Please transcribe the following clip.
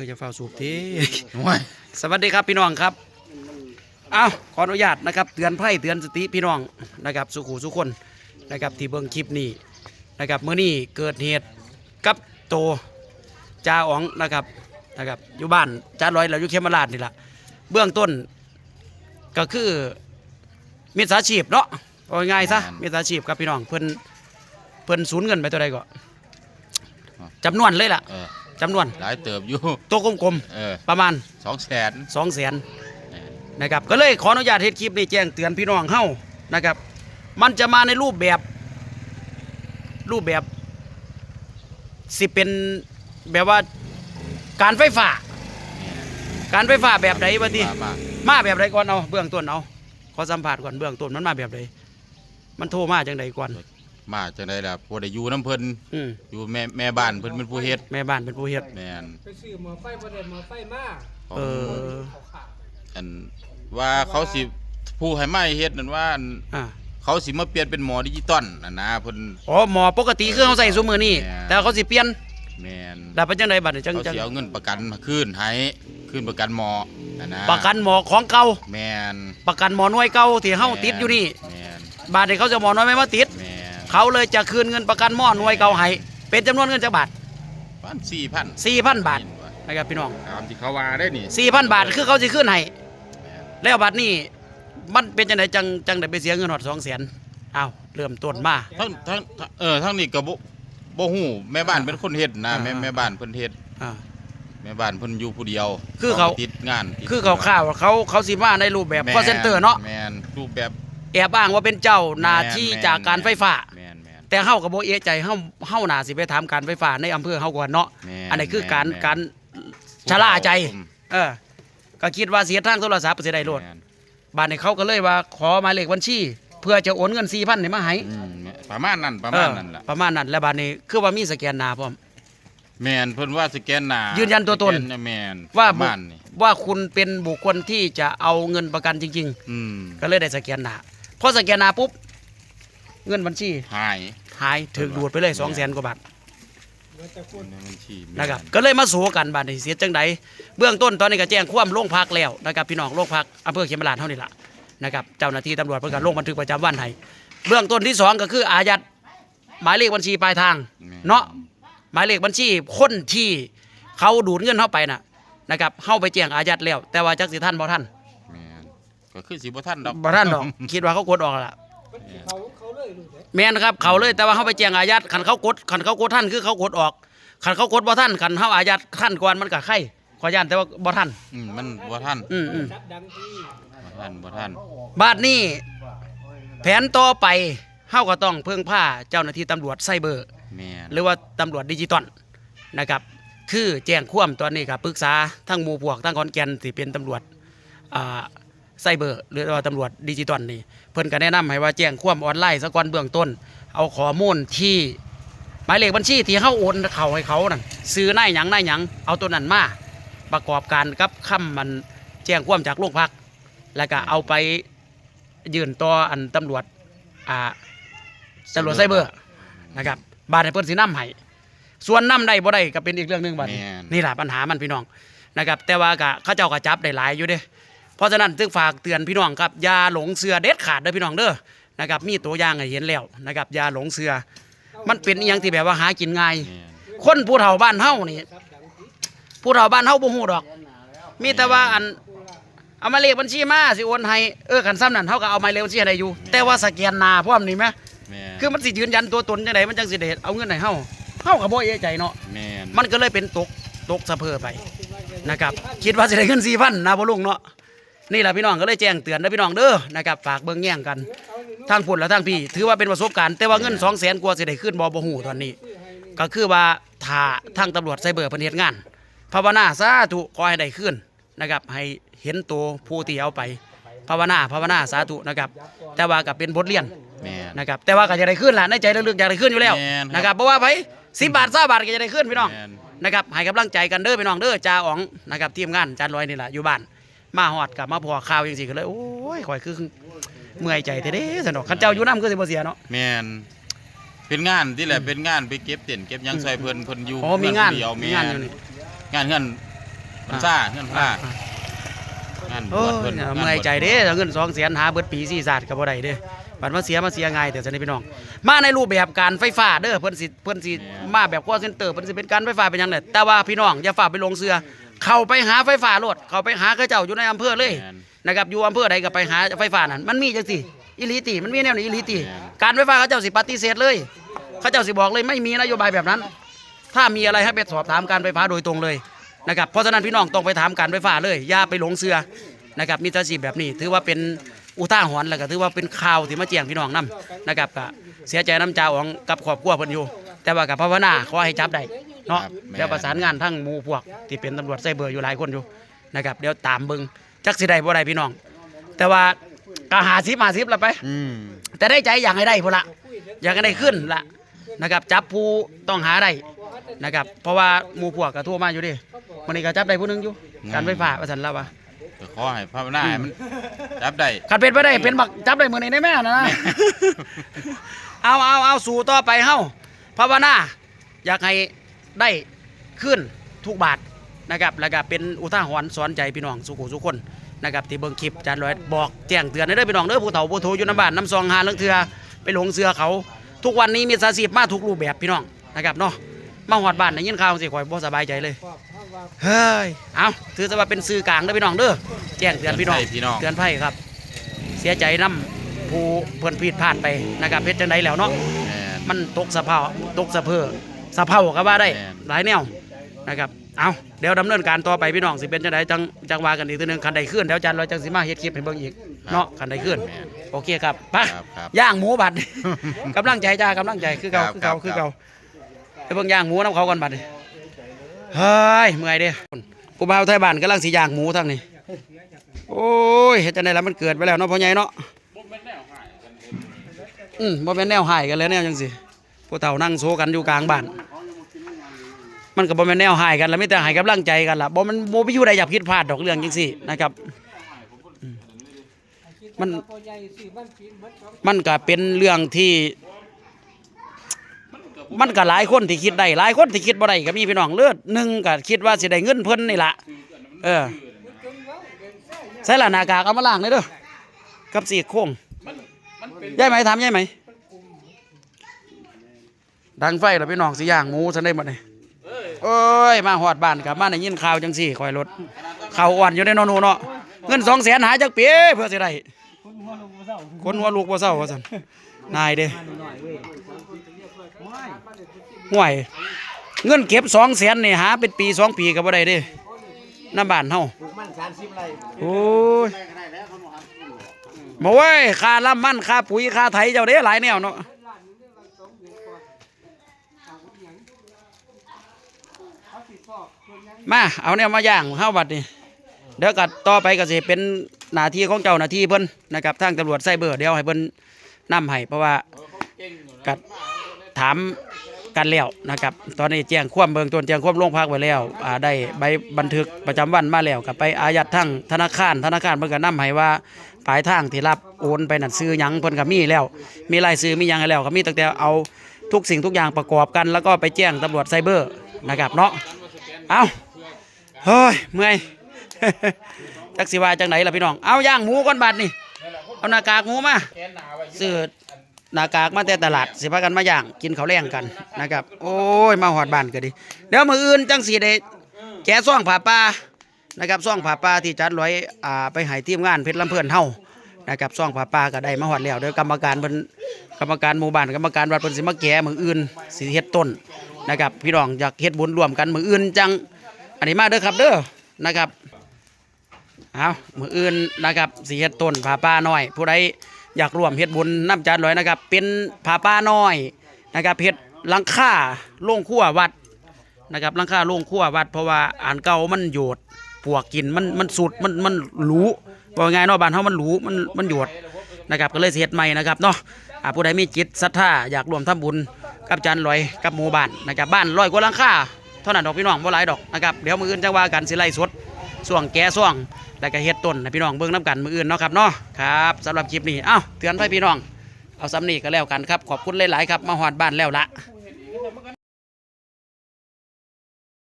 อจะเฝ้าสูบทีโอ้ยสวัสดีครับพี่น้องครับอ้าวขออนุญาตนะครับเตือนไพ่เตือนสติพี่น้องนะครับสุขูสุคนนะครับที่เบิ่งคลิปนี้นะครับเมื่อนี้เกิดเหตุกับโตจ่าอ๋องนะครับนะครับอยู่บ้านจ่าร้อยเราอยู่เขมราชนี่แหละเบื้องต้นก็คือมิจฉาชีพเนาะเอาง่ายๆซะมิจฉาชีพครับพี่น้องเพิ่นเพิ่นสูญเงินไปตัวใดก็จำนวนเลยล่ะเออ จำนวนหลายเติบอยู่ตัวกลมเออๆประมาณ สองแสน สองแสนนะครับก็เลยขออนุญาตเฮ็ดคลิปนี้แจ้งเตือนพี่น้องเฮานะครับ มันจะมาในรูปแบบ รูปแบบ สิเป็นแบบว่าการไฟฟ้า การไฟฟ้าแบบใดบัดนี้มามามาแบบใดก่อนเอาเบื้องต้นเอาขอสัมภาษณ์ก่อนเบื้องต้นมันมาแบบใดมันโทรมาจังใดก่อน มาจังไดล่ะบ่ได้อยู่น้ำเพิ่นอืมอยู่แม่แม่บ้านเพิ่นเป็นผู้เฮ็ดแม่บ้านเป็นผู้เฮ็ด แม่นไปซื้อหมอไฟประเด็นหมอไฟมาเออ เขาขาดอันว่าเขาสิผู้ให้มาเฮ็ดนั่นว่าอันอ่าเขาสิมาเปลี่ยนเป็นหมอดิจิตอลน่ะนะเพิ่น อ๋อหมอปกติคือเขาใส่ซุมือนี่แม่ แต่เขาสิเปลี่ยนแม่นแล้วเป็นจังใดบัดนี้จังเขาจังสิเอาเงินประกันมาคืนให้คืนประกันหมอน่ะนะประกันหมอของเก่าแม่นประกันหมอหน่วยเก่าที่เฮาติดอยู่นี่แม่นบาทที่เขาจะหมอน้อยไม่มาติด แม่น เขาเลยจะคืนเงินประกันหมอหน่วยเก่าให้เป็นจำนวนเงินจักบาทประมาณ4,000 4,000 บาทนะครับพี่น้อง ตามที่เขาว่าได้นี่4,000 บาทคือเขาสิคืนให้แม่นแล้วบัดนี้มันเป็นจังไดจังจังได้ไปเสียเงินหอด200,000อ้าวเริ่มต้นมา ทั้งทั้งทั้งเออทั้งนี้ก็บ่บ่ฮู้แม่บ้านเป็นคนเฮ็ดนะอ่า แม่แม่บ้านเพิ่นเฮ็ดอ่า แม่บ้านเพิ่นอยู่ผู้เดียวคือเขา ติดงานติดคือเขาข่าวเขาเขาสิมาในรูปแบบ แม่ call center เนาะแม่นรูปแบบ แอบอ้างว่าเป็นเจ้าหน้าที่แม่นจากการไฟฟ้า แม่นแม่นแต่เฮาก็บ่เอะใจเฮาเฮาน่าสิไปถามการไฟฟ้าในอำเภอเฮาก่อนเนาะแม่นอันนี้คือการแม่น การชะล่าใจอืมเออ ก็คิดว่าเสียทางโทรศัพท์สิได้โลด แม่นบ้านนี้เขาก็เลยว่าขอหมายเลขบัญชี เพื่อจะโอนเงิน4,000นี่มาให้อืมประมาณนั้นประมาณนั้นล่ะ เออประมาณนั้นแล้วบ้านนี้คือว่ามีสแกนหน้าพร้อม แม่นเพิ่นว่าสแกนหน้ายืนยันตัวตนสแกแม่นว่าประมาณนี้ว่าคุณเป็นบุคคลที่จะเอาเงินประกันจริง อืมๆ ก็เลยได้สแกนหน้าพอสแกนหน้าปุ๊บ เงินบัญชีหายหายถึงดูดไปเลย200,000กว่าบาทเหลือแต่คนในบัญชีแม่นะครับก็เลยมาสู้กันบาดนี้เสียจังใดเบื้องต้นตอนนี้ก็แจ้งความโรงพักแล้วนะครับพี่น้องโรงพักอำเภอเขมราชเท่านี้ล่ะนะครับเจ้าหน้าที่ตำรวจเพิ่นก็ลงบันทึกประจำวันให้เบื้องต้นที่สองก็คืออายัดหมายเลขบัญชีปลายทาง แม่เนาะ หมายเลขบัญชีคนที่เขาดูดเงินเข้าไปน่ะนะครับเข้าไปแจ้งอายัดแล้ว แต่ว่าจักสิท่านบ่ท่านแม่นก็คือสิบ่ทันดอกบ่ท่านดอก คิดว่าเขากดออกแล้วล่ะ เขาเขาเลยรู้เลยแม่นครับเขาเลยแต่ว่าเขาไปแจ้งอายัดคันเขากดคันเขากดท่านคือเขากดออกคันเขากดบ่ท่านคันเขาอายัดท่านก่อนมันก็ไข่ขอย่านแต่ว่าบ่ท่าน อืมมันบ่ทันอืมอืม จับดังที่บ่ทันบ่ทันบาดนี้แผนต่อไปเฮาก็ต้องเพิ่งผ้าเจ้าหน้าที่ตำรวจไซเบอร์ แม่นหรือว่าตำรวจดิจิตอลนะครับ คือแจ้งความตอนนี้ครับปรึกษาทั้งหมู่พวกทั้งขอนแก่นที่เป็นตำรวจอ่า ไซเบอร์ หรือว่าตำรวจดิจิตอลนี่เพิ่นก็แนะนำให้ว่าแจ้งความออนไลน์ซะก่อนเบื้องต้น เอาข้อมูลที่หมายเลขบัญชีที่เฮาโอนเข้าให้เขานั่นซื้อนายหยังนายหยังเอาตัวนั้นมาประกอบการกับคำมันแจ้งความจากโรงพัก แล้วก็เอาไปยื่นต่ออันตำรวจอ่าตำรวจไซเบอร์นะครับบาดให้เพิ่นสินำให้ส่วนนำได้บ่ได้ก็เป็นอีกเรื่องหนึงบัดนี้แม่นนี่แหละปัญหามันพี่น้องนะครับ แต่ว่าก็เขาเจ้าก็จับได้หลายอยู่เด้ เพราะฉะนั้นจึงฝากเตือนพี่น้องครับอย่าหลงเสือเด็ดขาดเด้อพี่น้องเด้อนะครับมีตัวอย่างให้เห็นแล้วนะครับอย่าหลงเสือ มันเป็นอหยังที่แบบว่าหากินง่ายแม่นคนผู้เฒ่าบ้านเฮานี่จับดังที่ผู้เฒ่าบ้านเฮาบ่ฮู้ดอก มีแต่ว่าอันเอามาเลขบัญชีมาสิโอนให้เออคันซ้ำนั่นเฮาก็เอาหมายเลขบัญชีให้ได้อยู่ แต่ว่าสแกนหน้าพร้อมนี่แหมแม่นคือมันสิยืนยันตัวตนจังไดมันจังสิได้เอาเงินให้เฮาเฮาก็บ่เอะใจเนาะ แม่น มันก็เลยเป็นตก ตกสะเพอไปนะครับ คิดว่าจะได้เงินสี่พันนะพ่อลุงเนาะ นี่แหละพี่น้องก็เลยแจ้งเตือนนะพี่น้องเด้อนะครับฝากเบิ่งแย่งกันทางพุ่นและทางพี่ ถือว่าเป็นประสบการณ์แต่ว่าเงินสองแสนกว่าสิได้ขึ้นบ่บ่ฮู้ตอนนี้ ก็คือว่าถ้าทางตำรวจไซเบอร์เพิ่นเฮ็ดงานภาวนาสาธุขอให้ได้ขึ้นนะครับ ให้เห็นตัวผู้ที่เอาไปภาวนาภาวนาสาธุนะครับ แต่ว่าก็เป็นบทเรียนแม่น นะครับแต่ว่าก็จะได้ขึ้นล่ะในใจลึกๆอยากได้ขึ้นอยู่แล้วแม่นครับนะครับเพราะว่าไปสิบบาท20บาทก็จะได้ขึ้นพี่น้องแม่น นะครับให้กำลังใจกันเด้อพี่น้องเด้อจ่าอ๋องนะครับทีมงานจานลอยนี่แหละอยู่บ้าน มาฮอดกับมาพอข่าวจังซี่ก็เลยโอ้ยข่อยคือเมื่อยใจแท้เด้สนอกคันเจ้าอยู่นำคือสิบ่เสียเนาะ แม่นเป็นงานที่แหละเป็นงานไปเก็บเต็นท์เก็บหยังใส่เพิ่นเพิ่นอยู่อ๋อมีงานเดียวมีแม่งานอยู่นี่ งานเงินมันซ่าเงินซ่างานบโอ้วชยเพิ่นเนี่ยงานเมื่อยบวชใจเด้เอาเงิน2แสนหาเบิดปี4ศาสตร์ก็บ่ได้เด้บัดมาเสียมาเสียง่ายแต่ซั่นนี่พี่น้อง มาในรูปแบบการไฟฟ้าเด้อเพิ่นสิเพิ่นสิมาแบบ call center เพิ่นสิเป็นการไฟฟ้าเป็นหยังเนี่ยแต่ว่าพี่น้องอย่าฝากไปลงเสือ เข้าไปหาไฟฟ้าโลดเข้าไปหาเขาเจ้าอยู่ในอำเภอเลยแม่น นะครับอยู่อำเภอใดก็ไปหาไฟฟ้านั่นมันมีจังสิอิลิติมันมีแนวนี้อิลิติแม่นการไฟฟ้าเขาเจ้าสิปฏิเสธเลย เขาเจ้าสิบอกเลยไม่มีนโยบายแบบนั้น ถ้ามีอะไรให้ไปสอบถามการไฟฟ้าโดยตรงเลยนะครับเพราะฉะนั้นพี่น้องต้องไปถามการไฟฟ้าเลยอย่าไปหลงเสือนะครับมีอาชีพแบบนี้ ถือว่าเป็นอุทาหรณ์แล้วก็ถือว่าเป็นข่าวที่มาแจ้งพี่น้องนํนะครับก็เสียใจน้ำเจ้าของกับครอบครัวเพิ่นอยู่ แต่ว่ากับภาวนาขอให้จับได้ เนาะครับแม่น เดี๋ยวประสานงานทั้งหมู่พวกที่เป็นตำรวจไซเบอร์อยู่หลายคนอยู่นะครับเดี๋ยวตามเบิ่งจักสิได้บ่ได้พี่น้อง แต่ว่าก็หาซิบหาซิบละไป อืม แต่ได้ใจอยากให้ได้พุ่นละอยากให้ได้ขึ้นละนะครับ จับผู้ต้องหาได้นะครับ เพราะว่าหมู่พวกก็โทรมาอยู่ดิวันนี้ก็จับได้ผู้หนึงอยู่การไฟฟ้าว่าซั่นแล้วว่าก็ขอให้ภาวนาให้มันจับได้คันเป็นไปได้เป็นบักจับได้มื้อนี้ได้แม่นะ เอาเอาเอาสู่ต่อไปเฮาภาวนาอยากให้ ได้ขึ้นทุกบาทนะครับแล้วก็เป็นอุทาหรณ์สอนใจพี่น้องสุขุสุขคนนะครับที่เบิ่งคลิปอาจารย์ร้อยบอกแจ้งเตือนให้เด้อพี่น้องเด้อผู้เฒ่าผู้โทอยู่น้ำบ้านน้ำซองหาเรื่องเถือไปหลงเสือเขา ทุกวันนี้มีสาสีพมาทุกรูปแบบพี่น้องนะครับเนาะมาหอดบ้านได้ยินข่าวสิข่อยบ่สบายใจเลยครอบถ้าว่าเฮ้ยเอาถือซะว่าเป็นสื่อกลางเด้อพี่น้องเด้อแจ้งเตือนพี่น้องเตือนภัยพี่น้องเตือนภัยครับ เสียใจน้ำผู้เพิ่นผิดพลาดไปนะครับเพชรจังไดแล้วเนาะแม่นมันตกสะเพาตกสะเพอ สะเพาก็ว่าได้แม่นหลายแนวนะครับเอาเดี๋ยวดำเนินการต่อไปพี่น้องสิเป็นจังไดจังจังว่ากันอีกทีหนึงคันใดขึ้นเดี๋ยวอาจารย์เราจังสิมาเฮ็ดคลิปให้เบิ่งอีกเนาะคันใดขึ้นแม่นโอเคครับไปครับครับย่างหมูบัดกำลังใจจ้ากำลังใจคือเก่าครับคือเก่าครับคือเก่าไปเบิ่งย่างหมูน้ำเขาก่อนบัดนี้เฮ้ยเมื่อยเด้กูบ่าวไทยบ้านกำลังสิย่างหมูทั้งนี้โอ้ยเฮ็ดจังได๋ล่ะมันเกิดไปแล้วเนาะพ่อใหญ่เนาะอืมบ่แม่นแนวหายกันแล้วแนวจังสิ ผู้เฒ่านั่งโซกันอยู่กลางบ้าน มันก็บ่แม่นแนวหายกันแล้วไมีแต่ให้กำลังใจกันล่ะบ่มันบ่มีผู้ใดอยากผิดพลาดดอกเรื่องจังซี่นะครับ มัน มันก็เป็นเรื่องที่ มันก็หลายคนที่คิดได้หลายคนที่คิดบ่ได้ก็มีพี่น้องเลือดหนึ่งก็คิดว่าสิได้เงินเพิ่นนี่ล่ะเออจนเว้าเดินแซ่เนี่ยใส่ละหน้ากากเอามาล้างเลยเด้อกับสีโค้งยายไหมถามยายไหม ดังไฟแล้วพี่น้องสิย่างหมูซั่นได้หมดนี่เอ้ยมาฮอดบ้านกลับมาได้ยินข่าวจังซี่คอยรถข่าวอ่อนอยู่ในนอหนูเนาะเงิน200,000หาจักเปีเพื่อสิได้คนหัวลงบ่เศร้าคนหัวลูกบ่เศร้าว่าซั่นนายเด้ห่วยเงินเก็บสองแสนนี่หาเป็นปีสองปีก็บ่ได้เด้น้ำบ้านเฮาโอ้ยบ่เว้ยค่าลำมันค่าปุ๋ยค่าไถเจ้าเด้หลายแนวเนาะ มาเอาแนวมาย่างเฮาบัดนี่เดี๋ยวก็ต่อไปก็สิเป็นหน้าที่ของเจ้าหน้าที่เพิ่นนะครับทางตำรวจไซเบอร์เดี๋ยวให้เพิ่นนํให้เพราะว่ากัดถามกันแล้วนะครับ ตอนนี้แจ้งความเบิงต้นแจ้งความลงพักไว้แล้วได้ใบบันทึกประจำวันมาแล้วก็ไปอายัดทั้งธนาคารธนาคารเพิ่นก็นํให้ว่าปลายทางที่รับโอนไปนั่นซื้อยังเพิ่นก็มีแล้ว มีรายซื้อมียังให้แล้วก็มีตั้งแต่เอาทุกสิ่งทุกอย่างประกอบกัน แล้วก็ไปแจ้งตำรวจไซเบอร์นะครับเนาะเอา เฮ้ยเมื่อยจักสิว่าจังไหนล่ะพี่น้อง เอาย่างหมูก่อนบัดนี่ เอาหน้ากากหมูมาซื้อหน้ากากมาแต่ตลาด สิพากันมาย่างกินข้าวแรงกันนะครับ โอ้ยมาหอดบ้านก็ดี เดี๋ยวมืออื่นจังสิได้แกะซ่องผาป่านะครับซ่องผาป่าที่จัดร้อยอ่าไปให้ทีมงานเพชรลำเพิ่นเฮานะครับซ่องผาป่าก็ได้มาหอดแล้วเดี๋ยวกรรมการเพิ่นกรรมการหมู่บ้านกรรมการวัดเพิ่นสิมาแกะมืออื่นสิเฮ็ดต้นนะครับพี่น้องอยากเฮ็ดบุญร่วมกันมืออื่นจัง อันนี้มาเด้อครับเด้อนะครับเอามืออื่นนะครับสีเฮ็ดต้นผาป้าน้อย ผู้ใดอยากร่วมเฮ็ดบุญน้ำจานลอยนะครับ เป็นผาป้าน้อยนะครับเฮ็ดลังค่าโล่งขั้ววัดนะครับลังค่าโล่งขั้ววัด เพราะว่าอ่านเก่ามันโยดปวกกินมันมันสุดมันมันหรูว่าไงเนาะบ้านเฮามันหรูมันมันโยดนะครับก็เลยสิเฮ็ดใหม่นะครับเนาะผู้ใดมีจิตศรัทธาอยากร่วมทำบุญกับจานลอยกับหมู่บ้านนะครับบ้านร้อยกว่าลังค่า ท่านั้นดอกพี่น้องบ่หลายดอกนะครับเดี๋ยวมืออื่นจะว่ากันสิไล่สดส่วงแก่ส่วงแล้วก็เฮ็ดต้นให้พี่น้องเบิ่งน้ำกันมืออื่นเนาะครับเนาะครับสำหรับคลิปนี้เอ้าเตือนไปพี่น้องเอาซ้ำนี่ก็แล้วกันครับขอบคุณหลายๆครับมาหอดบ้านแล้วละ